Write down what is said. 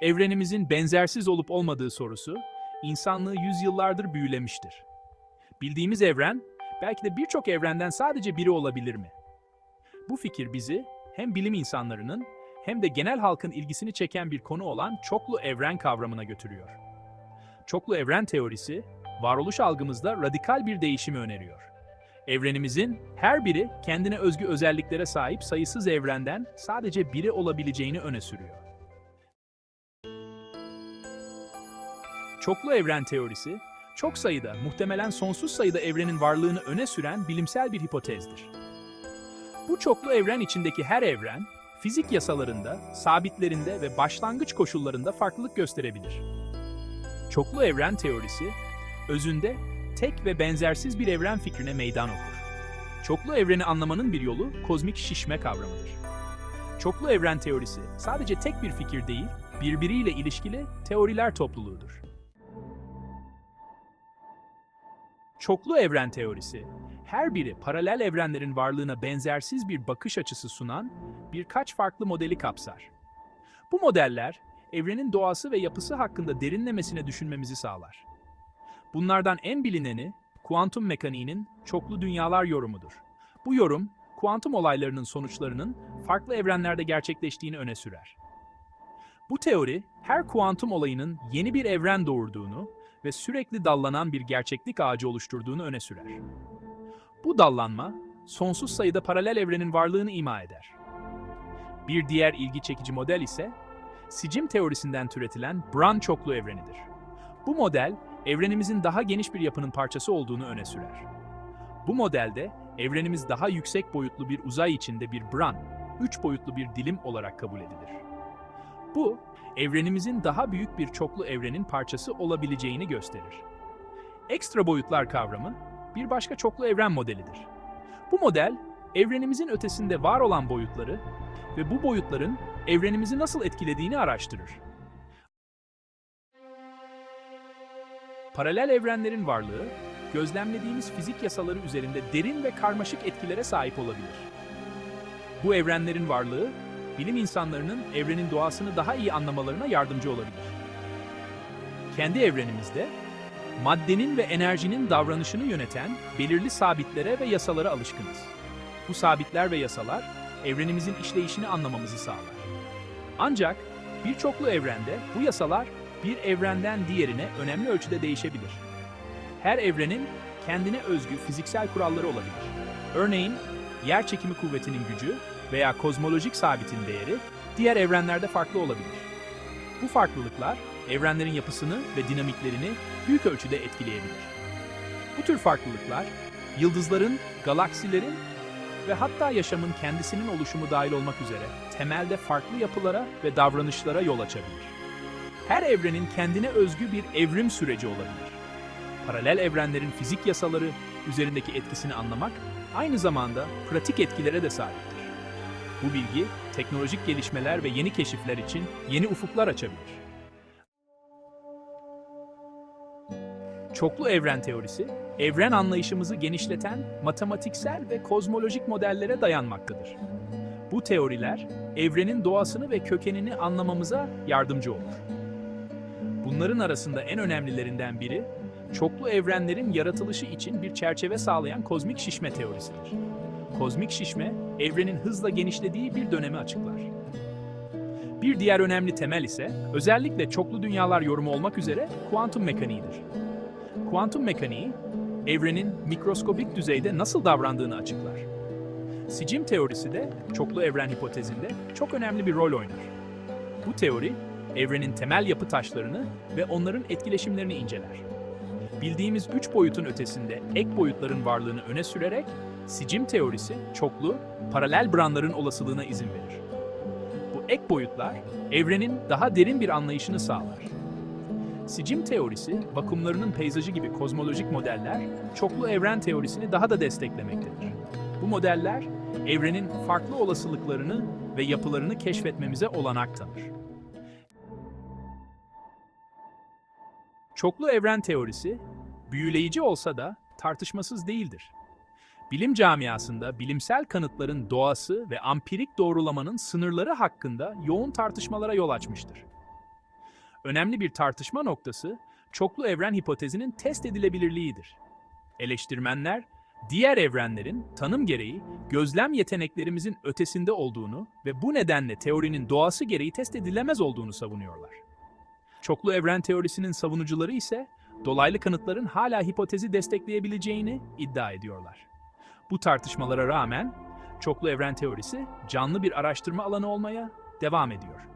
Evrenimizin benzersiz olup olmadığı sorusu, insanlığı yüzyıllardır büyülemiştir. Bildiğimiz evren, belki de birçok evrenden sadece biri olabilir mi? Bu fikir bizi hem bilim insanlarının hem de genel halkın ilgisini çeken bir konu olan çoklu evren kavramına götürüyor. Çoklu evren teorisi, varoluş algımızda radikal bir değişimi öneriyor. Evrenimizin her biri kendine özgü özelliklere sahip sayısız evrenden sadece biri olabileceğini öne sürüyor. Çoklu evren teorisi, çok sayıda, muhtemelen sonsuz sayıda evrenin varlığını öne süren bilimsel bir hipotezdir. Bu çoklu evren içindeki her evren, fizik yasalarında, sabitlerinde ve başlangıç koşullarında farklılık gösterebilir. Çoklu evren teorisi, özünde tek ve benzersiz bir evren fikrine meydan okur. Çoklu evreni anlamanın bir yolu kozmik şişme kavramıdır. Çoklu evren teorisi sadece tek bir fikir değil, birbiriyle ilişkili teoriler topluluğudur. Çoklu evren teorisi, her biri paralel evrenlerin varlığına benzersiz bir bakış açısı sunan birkaç farklı modeli kapsar. Bu modeller, evrenin doğası ve yapısı hakkında derinlemesine düşünmemizi sağlar. Bunlardan en bilineni, kuantum mekaniğinin çoklu dünyalar yorumudur. Bu yorum, kuantum olaylarının sonuçlarının farklı evrenlerde gerçekleştiğini öne sürer. Bu teori, her kuantum olayının yeni bir evren doğurduğunu ve sürekli dallanan bir gerçeklik ağacı oluşturduğunu öne sürer. Bu dallanma, sonsuz sayıda paralel evrenin varlığını ima eder. Bir diğer ilgi çekici model ise, sicim teorisinden türetilen Brun çoklu evrenidir. Bu model, evrenimizin daha geniş bir yapının parçası olduğunu öne sürer. Bu modelde, evrenimiz daha yüksek boyutlu bir uzay içinde bir Brun, üç boyutlu bir dilim olarak kabul edilir. Bu, evrenimizin daha büyük bir çoklu evrenin parçası olabileceğini gösterir. Ekstra boyutlar kavramı, bir başka çoklu evren modelidir. Bu model, evrenimizin ötesinde var olan boyutları ve bu boyutların evrenimizi nasıl etkilediğini araştırır. Paralel evrenlerin varlığı, gözlemlediğimiz fizik yasaları üzerinde derin ve karmaşık etkilere sahip olabilir. Bu evrenlerin varlığı, bilim insanlarının evrenin doğasını daha iyi anlamalarına yardımcı olabilir. Kendi evrenimizde, maddenin ve enerjinin davranışını yöneten belirli sabitlere ve yasalara alışkınız. Bu sabitler ve yasalar, evrenimizin işleyişini anlamamızı sağlar. Ancak birçoklu evrende bu yasalar bir evrenden diğerine önemli ölçüde değişebilir. Her evrenin kendine özgü fiziksel kuralları olabilir. Örneğin, yer çekimi kuvvetinin gücü veya kozmolojik sabitin değeri diğer evrenlerde farklı olabilir. Bu farklılıklar evrenlerin yapısını ve dinamiklerini büyük ölçüde etkileyebilir. Bu tür farklılıklar yıldızların, galaksilerin ve hatta yaşamın kendisinin oluşumu dahil olmak üzere temelde farklı yapılara ve davranışlara yol açabilir. Her evrenin kendine özgü bir evrim süreci olabilir. Paralel evrenlerin fizik yasaları üzerindeki etkisini anlamak aynı zamanda pratik etkilere de sahiptir. Bu bilgi, teknolojik gelişmeler ve yeni keşifler için yeni ufuklar açabilir. Çoklu evren teorisi, evren anlayışımızı genişleten matematiksel ve kozmolojik modellere dayanmaktadır. Bu teoriler, evrenin doğasını ve kökenini anlamamıza yardımcı olur. Bunların arasında en önemlilerinden biri, çoklu evrenlerin yaratılışı için bir çerçeve sağlayan kozmik şişme teorisidir. Kozmik şişme, evrenin hızla genişlediği bir dönemi açıklar. Bir diğer önemli temel ise, özellikle çoklu dünyalar yorumu olmak üzere kuantum mekaniğidir. Kuantum mekaniği, evrenin mikroskobik düzeyde nasıl davrandığını açıklar. Sicim teorisi de çoklu evren hipotezinde çok önemli bir rol oynar. Bu teori, evrenin temel yapı taşlarını ve onların etkileşimlerini inceler. Bildiğimiz üç boyutun ötesinde ek boyutların varlığını öne sürerek, sicim teorisi çoklu, paralel branların olasılığına izin verir. Bu ek boyutlar, evrenin daha derin bir anlayışını sağlar. Sicim teorisi, vakumlarının peyzajı gibi kozmolojik modeller, çoklu evren teorisini daha da desteklemektedir. Bu modeller, evrenin farklı olasılıklarını ve yapılarını keşfetmemize olanak tanır. Çoklu evren teorisi, büyüleyici olsa da tartışmasız değildir. Bilim camiasında bilimsel kanıtların doğası ve ampirik doğrulamanın sınırları hakkında yoğun tartışmalara yol açmıştır. önemli bir tartışma noktası çoklu evren hipotezinin test edilebilirliğidir. Eleştirmenler, diğer evrenlerin tanım gereği gözlem yeteneklerimizin ötesinde olduğunu ve bu nedenle teorinin doğası gereği test edilemez olduğunu savunuyorlar. Çoklu evren teorisinin savunucuları ise dolaylı kanıtların hala hipotezi destekleyebileceğini iddia ediyorlar. Bu tartışmalara rağmen çoklu evren teorisi canlı bir araştırma alanı olmaya devam ediyor.